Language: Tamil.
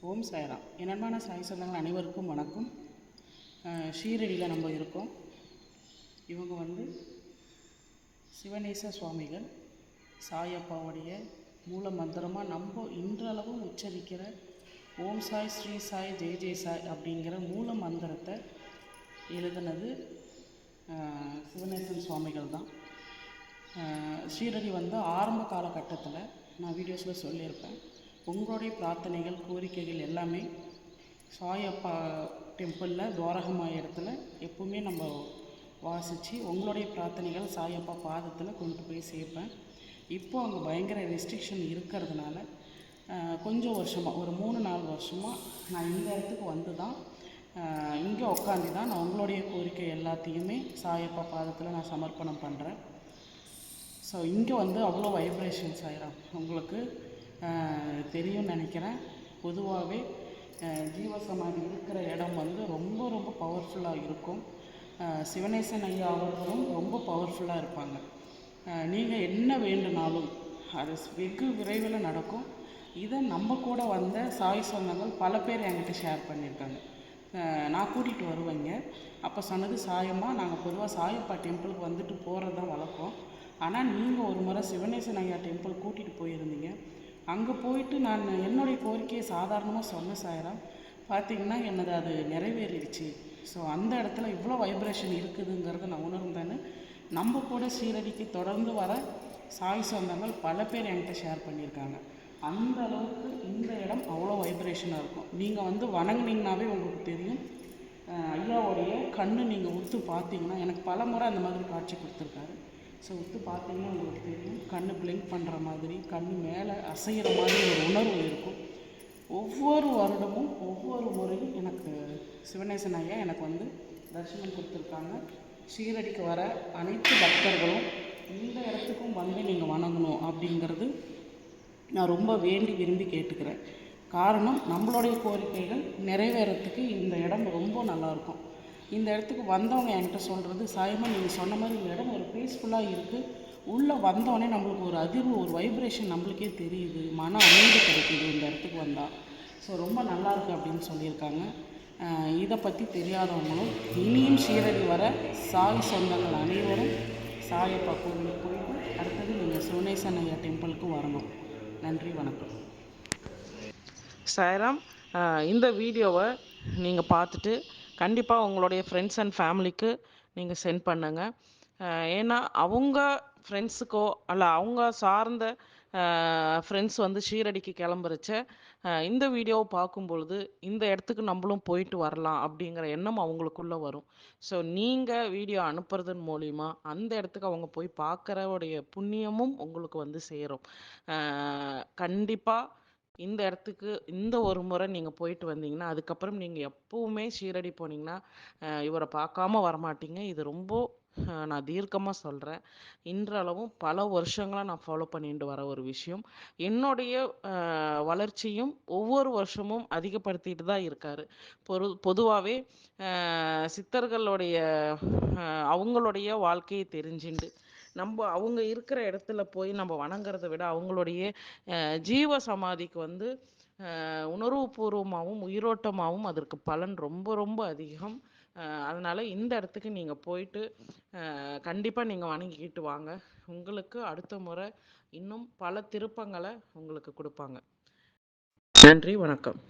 ஓம் சாய்ராம். என் அன்பான சாய் சொந்தங்கள் அனைவருக்கும் வணக்கம். ஷீரடியில் நம்ம இருக்கோம். இவங்க வந்து சிவநேச சுவாமிகள் சாயப்பாவுடைய மூல மந்திரமாக நம்ம இன்றளவும் உச்சரிக்கிற ஓம் சாய் ஸ்ரீ சாய் ஜெய் ஜெய் சாய் அப்படிங்கிற மூல மந்திரத்தை எழுதுனது சிவனேசன் சிவநேசன் சுவாமிகள் தான். அஹ் ஷீரடி வந்து ஆரம்ப காலகட்டத்தில் நான் வீடியோஸில் சொல்லியிருப்பேன். உங்களுடைய பிரார்த்தனைகள் கோரிக்கைகள் எல்லாமே சாயப்பா டெம்பிளில் துவாரகமா இடத்துல எப்பவுமே நம்ம வாசித்து உங்களுடைய பிரார்த்தனைகள் சாயப்பா பாதத்தில் கொண்டு போய் சேர்ப்பேன். இப்போது அங்கே பயங்கர ரெஸ்ட்ரிக்ஷன் இருக்கிறதுனால கொஞ்சம் வருஷமாக ஒரு மூணு நாலு வருஷமாக நான் இந்த இடத்துக்கு வந்து தான் இங்கே உட்காந்து தான் நான் உங்களுடைய கோரிக்கை எல்லாத்தையுமே சாயப்பா பாதத்தில் நான் சமர்ப்பணம் பண்ணுறேன் ஸோ இங்கே வந்து அவ்வளோ வைப்ரேஷன்ஸ் ஆயிரும். உங்களுக்கு தெரியும்னு நினைக்கிறேன். பொதுவாகவே ஜீவசமாதி இருக்கிற இடம் வந்து ரொம்ப ரொம்ப பவர்ஃபுல்லாக இருக்கும். சிவனேசன் ஐயா அவர்களும் ரொம்ப பவர்ஃபுல்லாக இருப்பாங்க. நீங்கள் என்ன வேண்டுனாலும் அது வெகு விரைவில் நடக்கும். இதை நம்ம கூட வந்த சாய் சொந்தங்கள் பல பேர் என்கிட்ட ஷேர் பண்ணியிருக்காங்க. நான் கூட்டிகிட்டு வருவேங்க. அப்போ சொன்னது சாயம்மா. நாங்கள் பொதுவாக சாயப்பா டெம்பிளுக்கு வந்துட்டு போகிறது தான் வழக்கம். ஆனால் நீங்கள் ஒரு முறை சிவனேசன் ஐயா டெம்பிள் கூட்டிகிட்டு போயிருந்தீங்க. அங்கே போயிட்டு நான் என்னுடைய கோரிக்கையை சாதாரணமாக சொன்ன சாயராம் பார்த்தீங்கன்னா என்னது அது நிறைவேறிடுச்சு. ஸோ அந்த இடத்துல இவ்வளோ வைப்ரேஷன் இருக்குதுங்கிறத நான் உணர்ந்தேன்னு நம்ம கூட சீரடிக்கு தொடர்ந்து வர சாய் சொந்தங்கள் பல பேர் என்கிட்ட ஷேர் பண்ணியிருக்காங்க. அந்த அளவுக்கு இந்த இடம் அவ்வளோ வைப்ரேஷனாக இருக்கும். நீங்கள் வந்து வணங்குனீங்கனாவே உங்களுக்கு தெரியும். அஹ் ஐயாவுடைய கண்ணு நீங்கள் உத்து பார்த்தீங்கன்னா எனக்கு பல முறை அந்த மாதிரி காட்சி கொடுத்துருக்காரு. ஸோ வந்து பார்த்தீங்கன்னா உங்களுக்கு தெரியும் கண் பிளிங்க் பண்ணுற மாதிரி கண் மேலே அசைகிற மாதிரி ஒரு உணர்வு இருக்கும். ஒவ்வொரு வருடமும் ஒவ்வொரு முறையும் எனக்கு சிவநேசன் ஐயா எனக்கு வந்து தரிசனம் கொடுத்துருக்காங்க. ஷீரடிக்கு வர அனைத்து பக்தர்களும் இந்த இடத்துக்கும் வந்து நீங்கள் வணங்கணும் அப்படிங்கிறது நான் ரொம்ப வேண்டி விரும்பி கேட்டுக்கிறேன். காரணம் நம்மளுடைய கோரிக்கைகள் நிறைவேறத்துக்கு இந்த இடம் ரொம்ப நல்லாயிருக்கும் இந்த இடத்துக்கு வந்தவங்க என்கிட்ட சொல்கிறது சாயமாக நீங்கள் சொன்ன மாதிரி இந்த இடம் ஒரு பீஸ்ஃபுல்லாக இருக்குது உள்ளே வந்தோடனே நம்மளுக்கு ஒரு அதிர்வு ஒரு வைப்ரேஷன் நம்மளுக்கே தெரியுது. மன அமைதி கிடைக்குது இந்த இடத்துக்கு வந்தால் ஸோ ரொம்ப நல்லாயிருக்கு அப்படின்னு சொல்லியிருக்காங்க. இதை பற்றி தெரியாதவங்களும் இனியும் ஷீரடி வர சாய் சொந்தங்கள் அனைவரும் சாயப்பா கோவிலுக்கு போயிட்டு அடுத்தது நீங்கள் சுவனேசன் ஐயா டெம்பிளுக்கு வரணும். நன்றி வணக்கம். சாயராம் இந்த வீடியோவை நீங்கள் பார்த்துட்டு கண்டிப்பாக உங்களுடைய ஃப்ரெண்ட்ஸ் அண்ட் ஃபேமிலிக்கு நீங்கள் சென்ட் பண்ணுங்கள் ஏன்னா அவங்க ஃப்ரெண்ட்ஸுக்கோ அல்ல அவங்க சார்ந்த ஃப்ரெண்ட்ஸ் வந்து ஷீரடிக்கு கிளம்புறச்ச இந்த வீடியோவை பார்க்கும் பொழுது இந்த இடத்துக்கு நம்மளும் போயிட்டு வரலாம் அப்படிங்கிற எண்ணம் அவங்களுக்குள்ளே வரும். ஸோ நீங்கள் வீடியோ அனுப்புறதன் மூலிமா அந்த இடத்துக்கு அவங்க போய் பார்க்குறவுடைய புண்ணியமும் உங்களுக்கு வந்து சேரும். கண்டிப்பாக இந்த இடத்துக்கு இந்த ஒரு முறை நீங்கள் போயிட்டு வந்தீங்கன்னா அதுக்கப்புறம் நீங்கள் எப்போவுமே ஷீரடி போனீங்கன்னா இவரை பார்க்காம வரமாட்டீங்க. இது ரொம்ப நான் தீர்க்கமாக சொல்கிறேன் இன்றளவும் பல வருஷங்களாக நான் ஃபாலோ பண்ணிட்டு வர ஒரு விஷயம். என்னுடைய வளர்ச்சியும் ஒவ்வொரு வருஷமும் அதிகப்படுத்திட்டு தான் இருக்கார். பொது பொதுவாகவே சித்தர்களுடைய அவங்களுடைய வாழ்க்கையை தெரிஞ்சுண்டு நம்ம அவங்க இருக்கிற இடத்துல போய் நம்ம வணங்குறத விட அவங்களுடைய ஜீவ சமாதிக்கு வந்து உணர்வுபூர்வமாகவும் உயிரோட்டமாகவும் அதற்கு பலன் ரொம்ப ரொம்ப அதிகம். அதனால் இந்த இடத்துக்கு நீங்கள் போயிட்டு கண்டிப்பாக நீங்கள் வணங்கிக்கிட்டு வாங்க. உங்களுக்கு அடுத்த முறை இன்னும் பல திருப்பங்களை உங்களுக்கு கொடுப்பாங்க. நன்றி வணக்கம்.